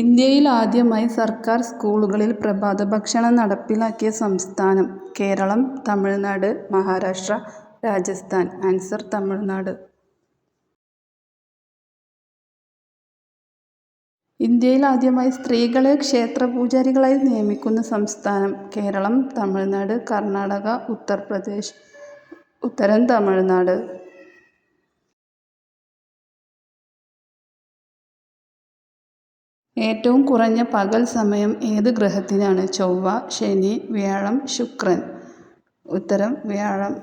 ഇന്ത്യയിൽ ആദ്യമായി സർക്കാർ സ്കൂളുകളിൽ പ്രഭാതഭക്ഷണം നടപ്പിലാക്കിയ സംസ്ഥാനം കേരളം തമിഴ്നാട് മഹാരാഷ്ട്ര രാജസ്ഥാൻ. ആൻസർ തമിഴ്നാട്. ഇന്ത്യയിൽ ആദ്യമായി സ്ത്രീകളെ ക്ഷേത്ര പൂജാരികളായി നിയമിക്കുന്ന സംസ്ഥാനം കേരളം തമിഴ്നാട് കർണാടക ഉത്തർപ്രദേശ് ഉത്തരൻ തമിഴ്നാട്. ഏറ്റവും കുറഞ്ഞ പകൽ സമയം ഏത് ഗ്രഹത്തിനാണ്? ചൊവ്വ ശനി വ്യാഴം ശുക്രൻ. ഉത്തരം വ്യാഴം.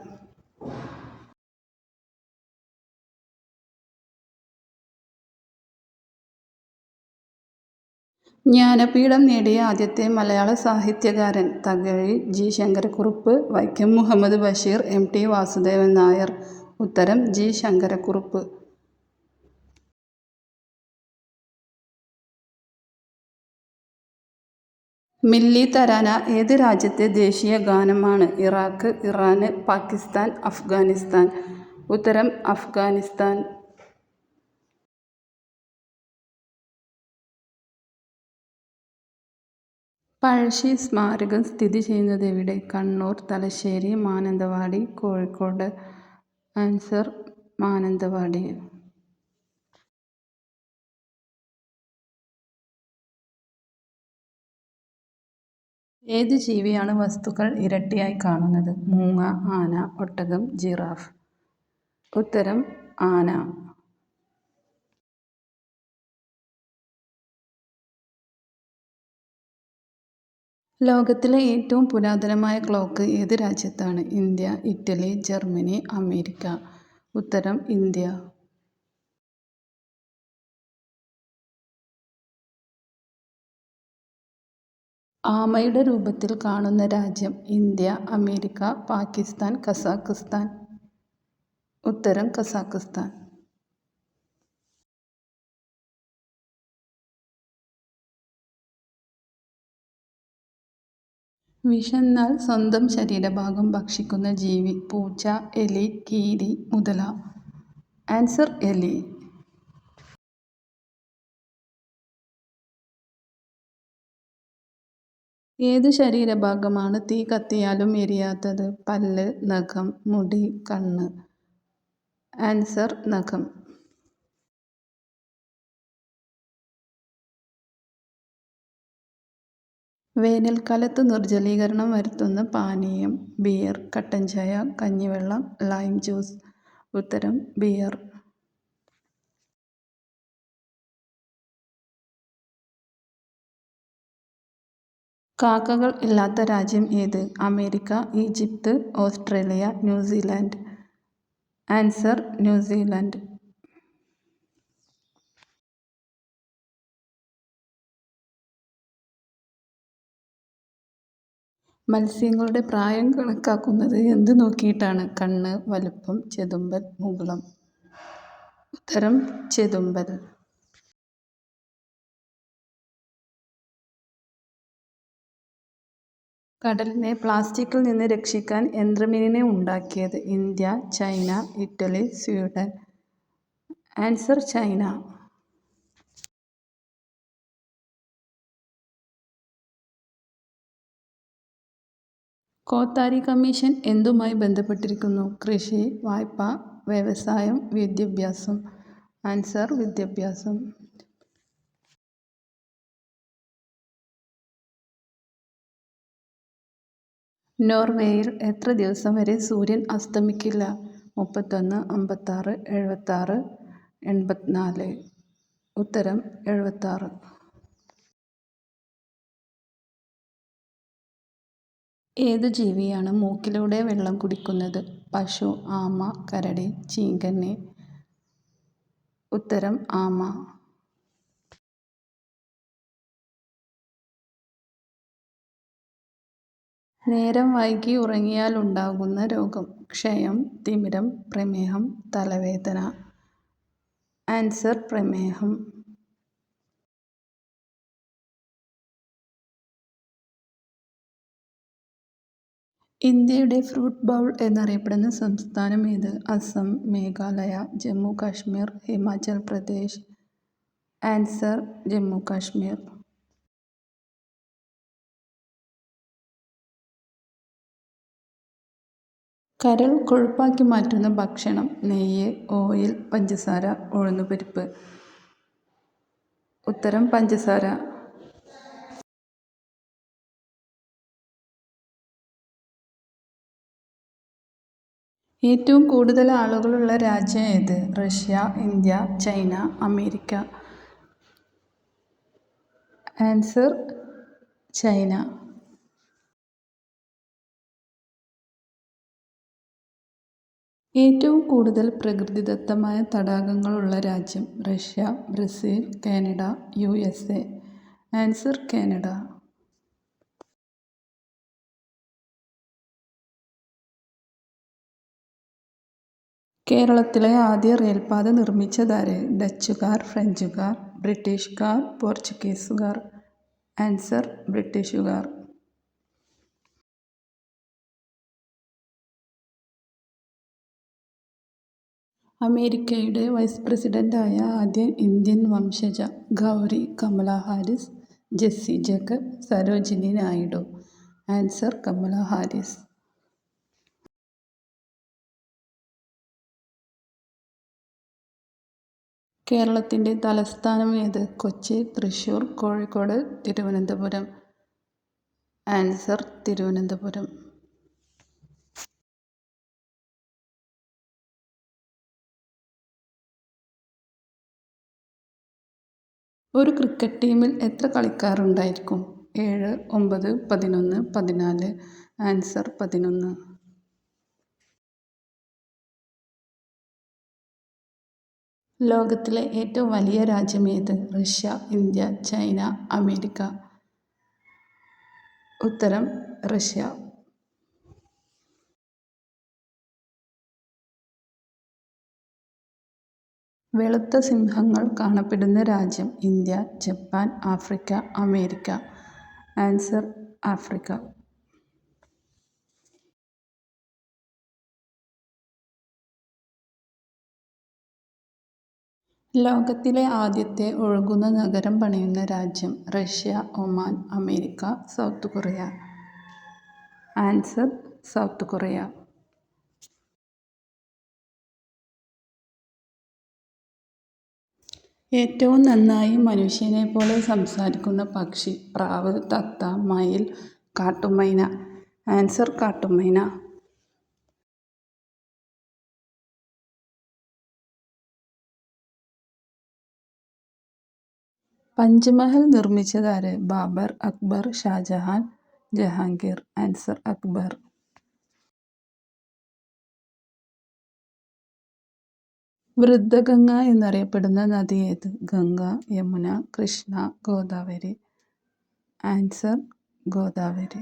ജ്ഞാനപീഠം നേടിയ ആദ്യത്തെ മലയാള സാഹിത്യകാരൻ Thakazhi G. Sankarakurup Vaikom Muhammad Basheer M. T. Vasudevan Nair. ഉത്തരം ജി. ശങ്കരക്കുറുപ്പ്. മില്ലി തരാന ഏത് രാജ്യത്തെ ദേശീയ ഗാനമാണ്? Iraq Iran Pakistan Afghanistan. ഉത്തരം അഫ്ഗാനിസ്ഥാൻ. പഴശ്ശി സ്മാരകം സ്ഥിതി ചെയ്യുന്നത് എവിടെ? കണ്ണൂർ തലശ്ശേരി മാനന്തവാടി കോഴിക്കോട്. ആൻസർ മാനന്തവാടി. ഏത് ജീവിയാണ് വസ്തുക്കൾ ഇരട്ടിയായി കാണുന്നത്? മൂങ്ങ ആന ഒട്ടകം ജിറാഫ്. ഉത്തരം ആന. ലോകത്തിലെ ഏറ്റവും പുരാതനമായ ക്ലോക്ക് ഏത് രാജ്യത്താണ്? India Italy Germany America. ഉത്തരം ഇന്ത്യ. ആമയുടെ രൂപത്തിൽ കാണുന്ന രാജ്യം ഇന്ത്യ അമേരിക്ക പാകിസ്ഥാൻ കസാഖിസ്ഥാൻ. ഉത്തരം കസാഖിസ്ഥാൻ. വിഷന്നാൽ സ്വന്തം ശരീരഭാഗം ഭക്ഷിക്കുന്ന ജീവി പൂച്ച എലി കീരി മുതല. ആൻസർ എലി. ഏത് ശരീരഭാഗമാണ് തീ കത്തിയാലും എരിയാത്തത്? പല്ല് നഖം മുടി കണ്ണ്. ആൻസർ നഖം. വേനൽക്കാലത്ത് നിർജലീകരണം വരുത്തുന്ന പാനീയം ബിയർ കട്ടൻ ചായ കഞ്ഞിവെള്ളം ലൈം ജ്യൂസ്. ഉത്തരം ബിയർ. കാക്കകൾ ഇല്ലാത്ത രാജ്യം ഏത്? America Egypt Australia New Zealand. Answer New Zealand. മത്സ്യങ്ങളുടെ പ്രായം കണക്കാക്കുന്നത് എന്ത് നോക്കിയിട്ടാണ്? കണ്ണ് വലുപ്പം ചെതുമ്പൽ മുകുളം. ഉത്തരം ചെതുമ്പൽ. കടലിനെ പ്ലാസ്റ്റിക്കിൽ നിന്ന് രക്ഷിക്കാൻ യന്ത്രമീനിനെ ഉണ്ടാക്കിയത് India China Italy Sweden. Answer China. Kothari commission എന്തുമായി ബന്ധപ്പെട്ടിരിക്കുന്നു? കൃഷി വായ്പ വ്യവസായം വിദ്യാഭ്യാസം. ആൻസർ വിദ്യാഭ്യാസം. നോർവേയിൽ എത്ര ദിവസം വരെ സൂര്യൻ അസ്തമിക്കില്ല? മുപ്പത്തൊന്ന് അമ്പത്താറ് എഴുപത്താറ് എൺപത്തിനാല്. ഉത്തരം എഴുപത്താറ്. ഏത് ജീവിയാണ് മൂക്കിലൂടെ വെള്ളം കുടിക്കുന്നത്? പശു ആമ കരടി ചീങ്കണ്ണി. ഉത്തരം ആമ. നേരം വൈകി ഉറങ്ങിയാൽ ഉണ്ടാകുന്ന രോഗം ക്ഷയം തിമിരം പ്രമേഹം തലവേദന ആൻസർ പ്രമേഹം. ഇന്ത്യയുടെ ഫ്രൂട്ട് ബൗൾ എന്നറിയപ്പെടുന്ന സംസ്ഥാനം ഏത്? അസം മേഘാലയ ജമ്മു കാശ്മീർ ഹിമാചൽ പ്രദേശ്. ആൻസർ ജമ്മു കാശ്മീർ. കരൾ കൊഴുപ്പാക്കി മാറ്റുന്ന ഭക്ഷണം നെയ്യ് ഓയിൽ പഞ്ചസാര ഉഴുന്നുപരിപ്പ്. ഉത്തരം പഞ്ചസാര. ഏറ്റവും കൂടുതൽ ആളുകളുള്ള രാജ്യം ഏത്? Russia India China America. Answer China. ഏറ്റവും കൂടുതൽ പ്രകൃതിദത്തമായ തടാകങ്ങളുള്ള രാജ്യം Russia Brazil Canada U S A answer Canada. കേരളത്തിലെ ആദ്യ റെയിൽപാത നിർമ്മിച്ചതാര്? ഡച്ചുകാർ ഫ്രഞ്ചുകാർ ബ്രിട്ടീഷുകാർ പോർച്ചുഗീസുകാർ. ആൻസർ ബ്രിട്ടീഷുകാർ. അമേരിക്കയുടെ വൈസ് പ്രസിഡന്റായ ആദ്യ Indian വംശജ Gauri Kamala Harris Jessy Jacob Sarojini Naidu. Answer Kamala Harris. കേരളത്തിന്റെ തലസ്ഥാനം ഏത്? കൊച്ചി തൃശ്ശൂർ കോഴിക്കോട് തിരുവനന്തപുരം. ആൻസർ തിരുവനന്തപുരം. ഒരു ക്രിക്കറ്റ് ടീമിൽ എത്ര കളിക്കാർ ഉണ്ടായിരിക്കും ഏഴ് ഒമ്പത് പതിനൊന്ന് പതിനാല്. ആൻസർ പതിനൊന്ന്. ലോകത്തിലെ ഏറ്റവും വലിയ രാജ്യം ഏത്? Russia India China America. ഉത്തരം റഷ്യ. വെളുത്ത സിംഹങ്ങൾ കാണപ്പെടുന്ന രാജ്യം India Japan Africa America. Answer Africa. ലോകത്തിലെ ആദ്യത്തെ ഒഴുകുന്ന നഗരം പണിയുന്ന രാജ്യം Russia Oman America South Korea. Answer South Korea. ഏറ്റവും നന്നായി മനുഷ്യനെപ്പോലെ സംസാരിക്കുന്ന പക്ഷി പ്രാവ് തത്ത മയിൽ കാട്ടുമൈന ആൻസർ കാട്ടുമൈന. പഞ്ച്മഹൽ നിർമ്മിച്ചതാര്? ബാബർ അക്ബർ ഷാജഹാൻ ജഹാംഗീർ. ആൻസർ അക്ബർ. വൃദ്ധഗംഗ എന്നറിയപ്പെടുന്ന നദി ഏത്? ഗംഗ യമുന കൃഷ്ണ ഗോദാവരി. ആൻസർ ഗോദാവരി.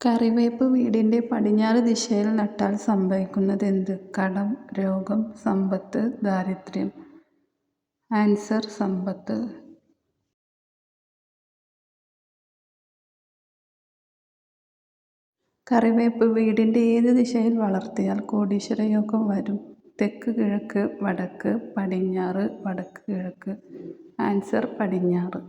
കറിവേപ്പ് വീടിന്റെ പടിഞ്ഞാറ് ദിശയിൽ നട്ടാൽ സംഭവിക്കുന്നത് എന്ത് കടം രോഗം സമ്പത്ത് ദാരിദ്ര്യം. ആൻസർ സമ്പത്ത്. കറിവേപ്പ് വീടിന്റെ ഏത് ദിശയിൽ വളർത്തിയാൽ കോടീശ്വരയോഗം വരും? തെക്ക് കിഴക്ക് വടക്ക് പടിഞ്ഞാറ് വടക്ക് കിഴക്ക്. ആൻസർ പടിഞ്ഞാറ്.